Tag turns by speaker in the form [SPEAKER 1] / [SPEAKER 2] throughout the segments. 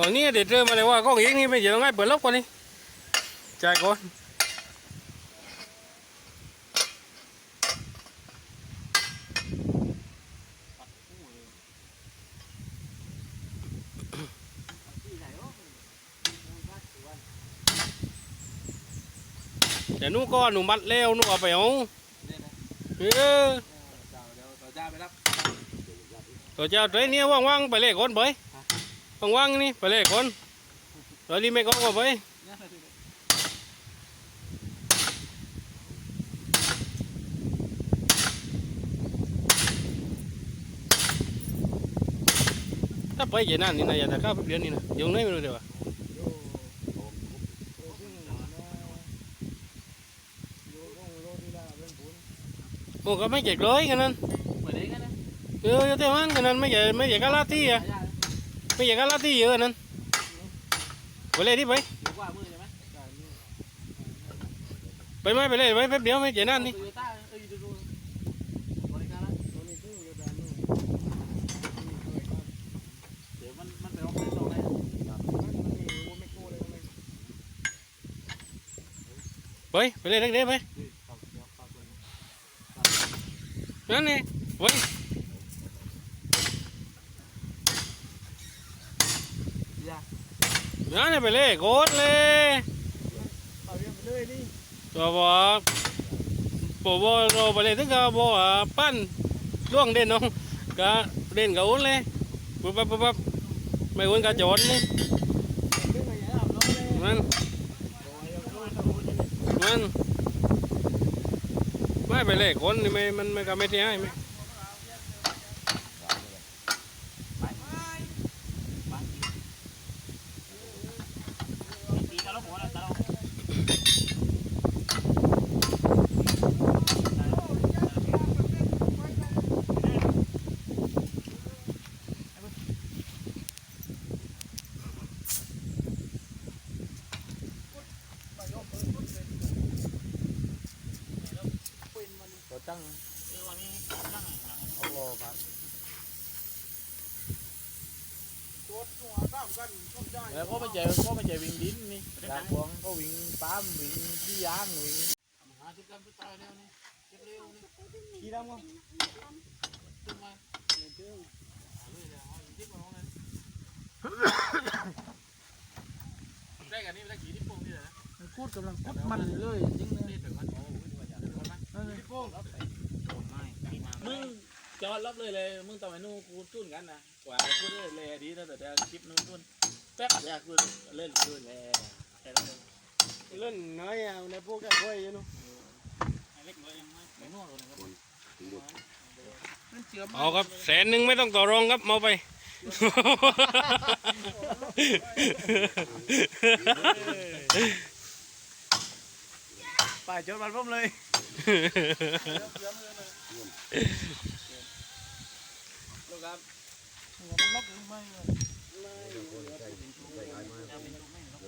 [SPEAKER 1] อ๋อนี่เดี๋ยวเจอมาเลยว่าก็อย่างนี้ไม่เดี๋ยวต้องให้เปิดล็อกก่อนนี่จ่ายก่อนเดี๋ยวหนู้ก็หนูมัดเร็วหนูเอาไปเอาเออ
[SPEAKER 2] ต่อจ้าไปรับ
[SPEAKER 1] ตัวเจ้าตัวนี้ว่างๆไปเลยก่อนไป ว่างๆนี่ไปเลยก่อนตัวนี้ไม่ก็ก็ไปถ้าไปอย่างนั้นนี่นะอย่าตะก้าวไปเปลี่ยนนี่นะอยังไงไม่รู้เดี๋ยวอะโอ้ก็ไม่เจ็บเลยกันนั้น
[SPEAKER 2] เปิดเองกันนะ
[SPEAKER 1] เออเท่านั้นกันนั้นไม่ใหญ่ไม่ใหญ่กะลาตี้อะ ไม่ใหญ่กะลาตี้เยอะนั้นไปเลยที่ไป
[SPEAKER 2] ไป
[SPEAKER 1] ไหมไปเลยไปแป๊บเดียวไม่เจ็บนั่นนี่
[SPEAKER 2] เอ้ยดูดูบริการละเดี๋ยวมันมันไปออกในตรงไหน
[SPEAKER 1] ไปไปเลยเด็กๆไปนั่นนี่ไป นั่นไปเลยโกดเลยตัวบอกปอบเราไปเลยถึงกับบอกว่าปั้นล่วงเด่นน้องก็เด่นกับอุ้นเลยปุ๊บปั๊บปุ๊บปั๊บไม่อุ้นกับโจนนี่มันมันไม่ไปเลยคนนี่ไม่มันไม่ก็ไม่ได้ให้ไหม
[SPEAKER 2] ตีกันแล้วหัวแล้วตลอด
[SPEAKER 3] ตัวตั้งเอาโลครับแล้วก็ ไม่เจอก็ไม่เจอวิ่งดินนี่หลังบวงก็วิ่งปั๊มวิ่งที่ยางวิ่ง
[SPEAKER 2] หาจุดกันจุดตายแล้วนี่เก็บเร็วนี่
[SPEAKER 3] กี่ดำวะ
[SPEAKER 2] ขึ้นมาเร็วเร็วเลยเดี๋ยวเอาอีกนิดมาลงเลยได้กันนี่ได้กี่ที่ปุ่มนี่เหรอ
[SPEAKER 3] พูดกำลังพูดมันเลยจริงเลย
[SPEAKER 2] นี่งมันโอ้โหดูว่าอย่าถึงมึงจอดรับเลยเลยมึงต่อไปนู่นกูจุ้นกันนะกว่ากูได้เลยดีแล้วแต่เดี๋ยวคลิปนู้นจุ้น แป๊บเดียวกูเล่นกูเลยแค่นั้นเอง
[SPEAKER 1] เล่นน้อยอะในพวกแก่ค่อยอยู่นู้
[SPEAKER 2] เล็กน้อยไม่นวดเลยนะครับ
[SPEAKER 1] เอาครับแสนหนึ่งไม่ต้องต่อรองครับเอาไป
[SPEAKER 3] ป่ายจนมันพุ่มเลย
[SPEAKER 2] ลูกครับ
[SPEAKER 3] มันล็อกหรือไม่ไม่ได้พูดไป
[SPEAKER 2] ดีว่า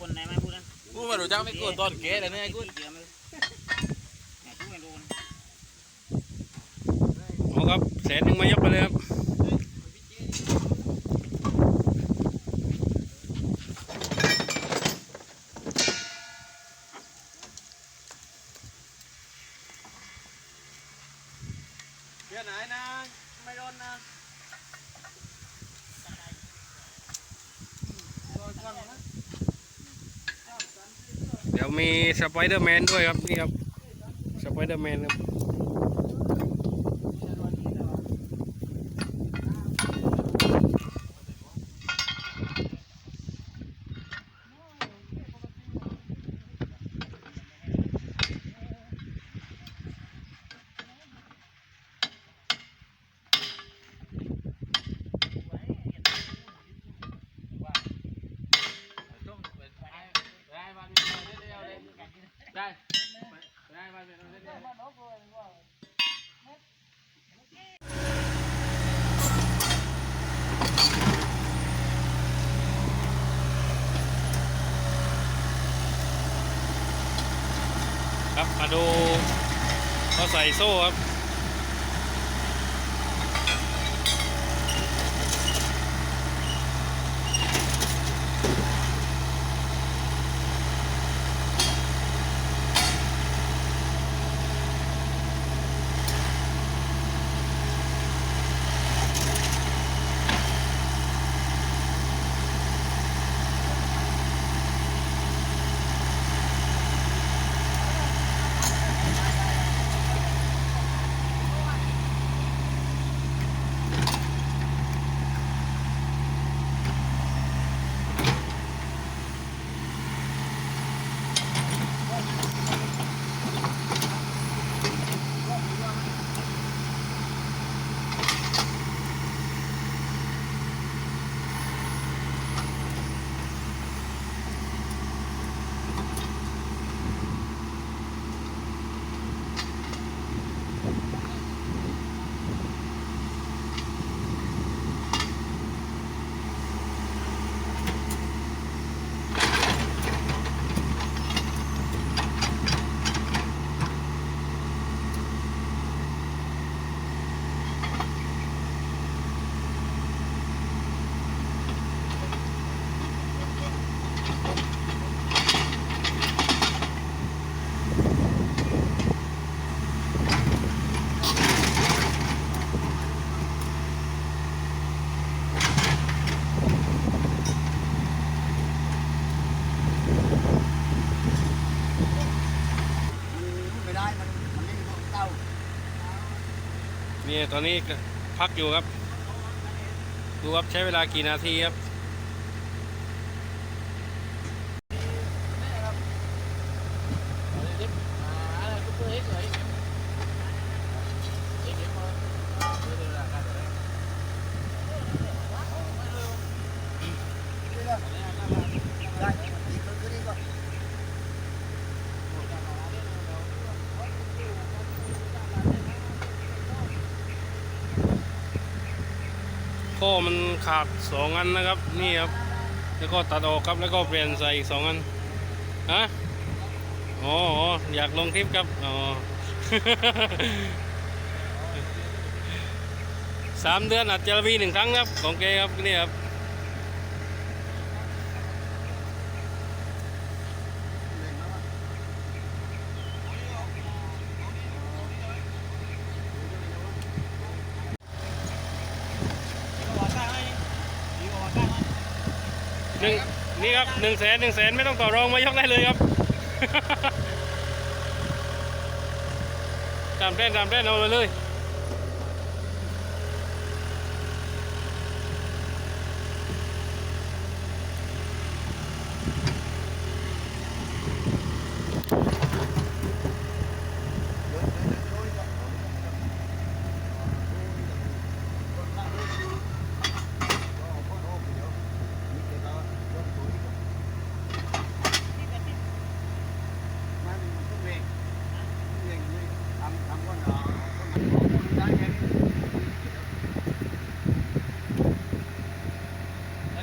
[SPEAKER 2] คนไหนมาพูดนะ
[SPEAKER 3] กูมาดูจังไม่กลัวตอนเก๋แต่เนี่ยกู
[SPEAKER 2] เดี๋ยวมันแหมพูดไม่รู้นะ
[SPEAKER 1] เอาครับแสนหนึ่งมายกไปเลยครับเดี๋ยว มีสไปเดอร์แมนด้วยครับนี่ครับสไปเดอร์แมนครับ
[SPEAKER 2] ได้ครับมาดูเขา
[SPEAKER 1] ใส่โซ่ครับ
[SPEAKER 4] ต
[SPEAKER 1] อนนี้พักอยู่ครับ ดูครับใช้เวลากี่นาทีครับ
[SPEAKER 4] ได้ดีขึ้นขึ้นนี่ก็
[SPEAKER 1] ข้อมัน ขาดสองอันนะครับ นี่ครับ แล้วก็ตัดออกครับแล้วก็เปลี่ยนใส่อีกสองอันฮะอ๋อออยากลงคลิปครับอ๋อสามเดือนอาจจะมีหนึ่งครั้งครับของแกครับนี่ครับ หนึ่งนี่ ครับหนึ่งแสนหนึ่งแสนไม่ต้องต่อรองมายกได้เลยครับตามเต้นตามเต้นเอาเลย
[SPEAKER 4] มันทุกเวงเวงนี่ทำทำก็หนาได้ไง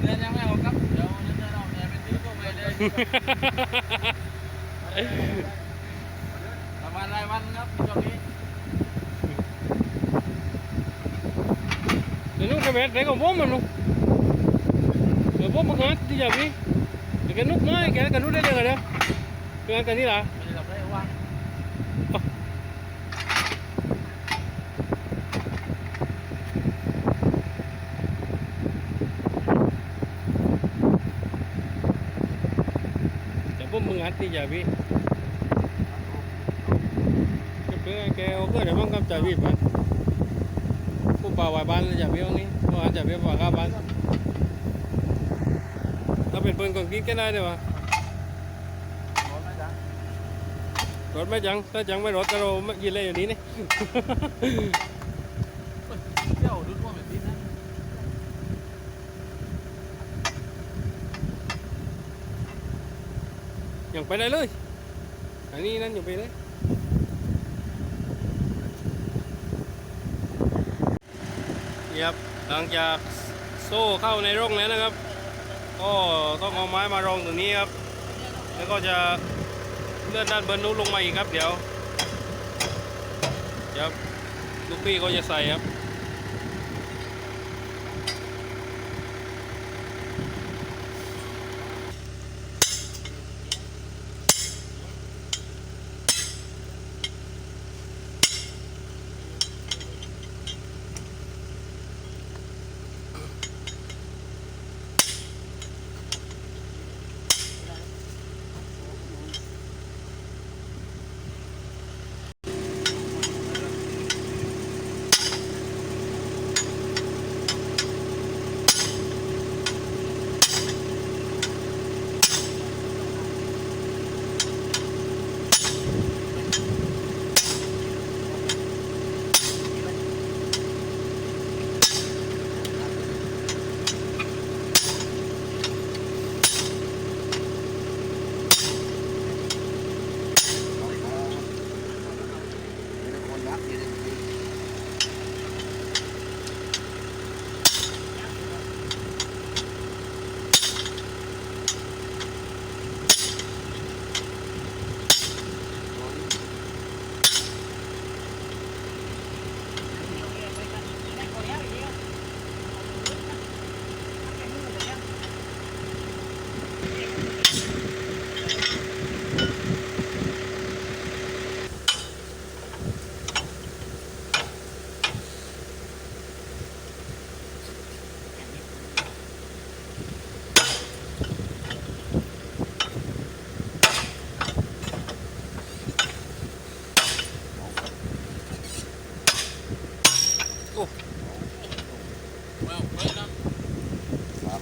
[SPEAKER 2] เดือนยังไม่ออกครับ เดี๋ยวเดือนออกเนี่ยเป็นที่ก็ไประมาณรายวันครับช่วงนี้
[SPEAKER 1] เดี๋ยวนุ๊กจะเม็ดไหนของผมมันลูกเดี๋ยวบ่มมาหาที่จะพี่เดี๋ยวแกนุ๊กน้อยแกกันนุ๊กได้เลยเหรอเพื่อนกันนี่ล่ะ
[SPEAKER 2] ไม่ได้ทำได้ว่าง
[SPEAKER 1] เดี๋ยวผมมึงหาที่จะพี่ก็เพื่อแกเอาเพื่อนเดี๋ยวมันก็จะพี่ไปผู้ป่าวายบ้านเลยจะพี่ตรงนี้ผู้หาจะพี่ป่าข้าบ้านถ้าเป็นปืนกองกิ๊กก็ได้เลยวะ
[SPEAKER 2] ร้อนไหมจ๊ะ
[SPEAKER 1] รถไม่จังถ้าจังไม่รถก็เราไม่ยินเลยอย่างนี้นี่
[SPEAKER 2] เที่ยวดูทั่วแบบนี้นะ อ
[SPEAKER 1] ยังไปได้เลย อันนี้นั่นอยู่ไปเลยครับหลังจากโซ่เข้าในร่องแล้วนะครับ ก็ต้องเอาไม้มารองตรงนี้ครับ แล้วก็จะเลื่อนด้านบนนู้นลงมาอีกครับ เดี๋ยวเดี๋ยวลูกพี่ก็จะใส่ครับ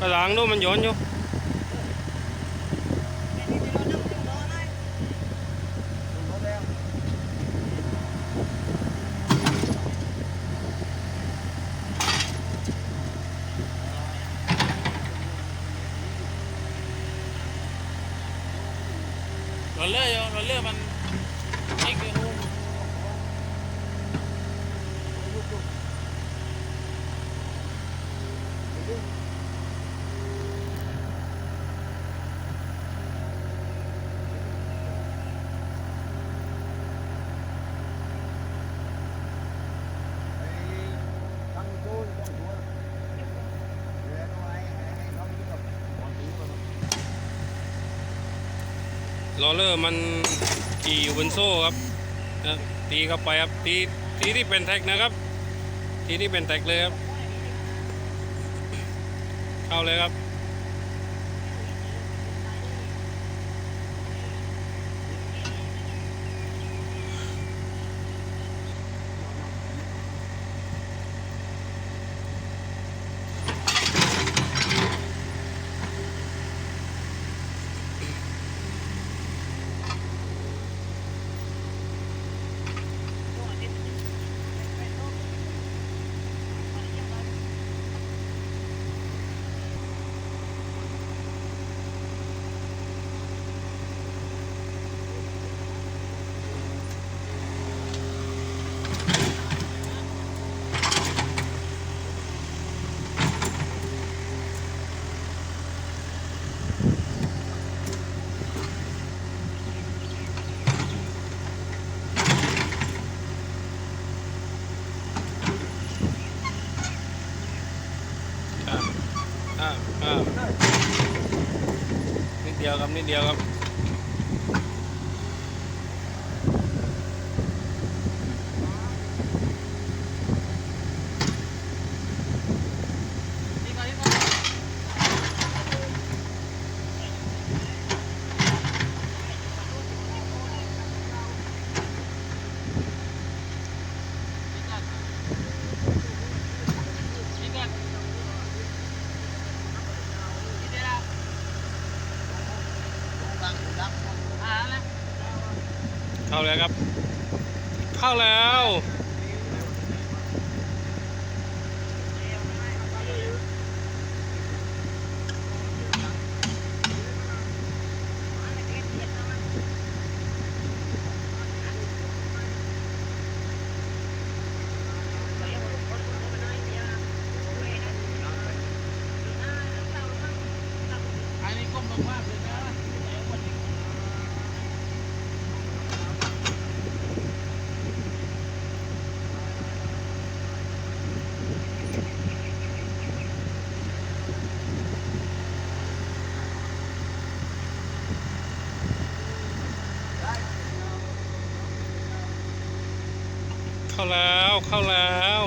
[SPEAKER 4] ก
[SPEAKER 1] ระหลังนู้นมันย้อนอยู่
[SPEAKER 2] รถเลื่อยรถเลื่อยมันเอ็กซ์ฮูม
[SPEAKER 4] ตั้งตู้ต้องหัวเรือเอาไว้ให้เขาเลือกบางทีมัน
[SPEAKER 1] ลอเลอร์มันขี่อยู่บนโซ่ครับนะตีเข้าไปครับตีตีที่เป็นแท็กนะครับ ตีที่เป็นแท็กเลยครับ เข้าเลยครับ นิด ข้าแล้วครับ เข้าแล้ว
[SPEAKER 2] อันนี้ก้มลงมากเลยนะ
[SPEAKER 1] เข้าแล้วเข้าแล้ว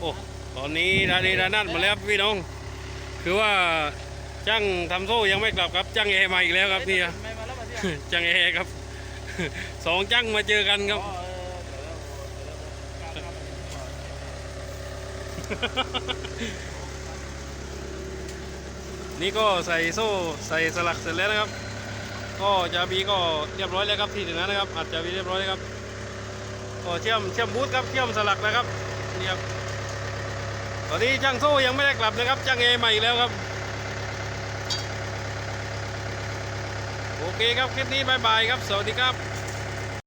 [SPEAKER 1] โอ้ต อนนี้ดานีดานัดมาแล้วครับพี่น้อง คือว่าจ้างทำโซ่ยังไม่กลับครับจ้างเอมาอีกแล้วครับนี่ครับ
[SPEAKER 2] ไม่มาแล้วมาเที่ยว
[SPEAKER 1] จ้างเอครับสองจ้างมาเจอกันครับ
[SPEAKER 2] อ๋อเออเดี๋ยวเราเดี๋ยวเราก้าวข้ามไปดีกว่า
[SPEAKER 1] นี่ก็ใส่โซ่ใส่สลักเสร็จแล้วนะครับ ก็จาบีก็เรียบร้อยแล้วครับที่ถึงนั้นนะครับอัดจาบีเรียบร้อยแล้วครับก็เชื่อมเชื่อมบูทครับเชื่อมสลักนะครับนี่ครับ ตอนนี้ช่างโซ่ยังไม่ได้กลับนะครับช่างเอใหม่แล้วครับ โอเคครับคลิปนี้บายบายครับ สวัสดีครับ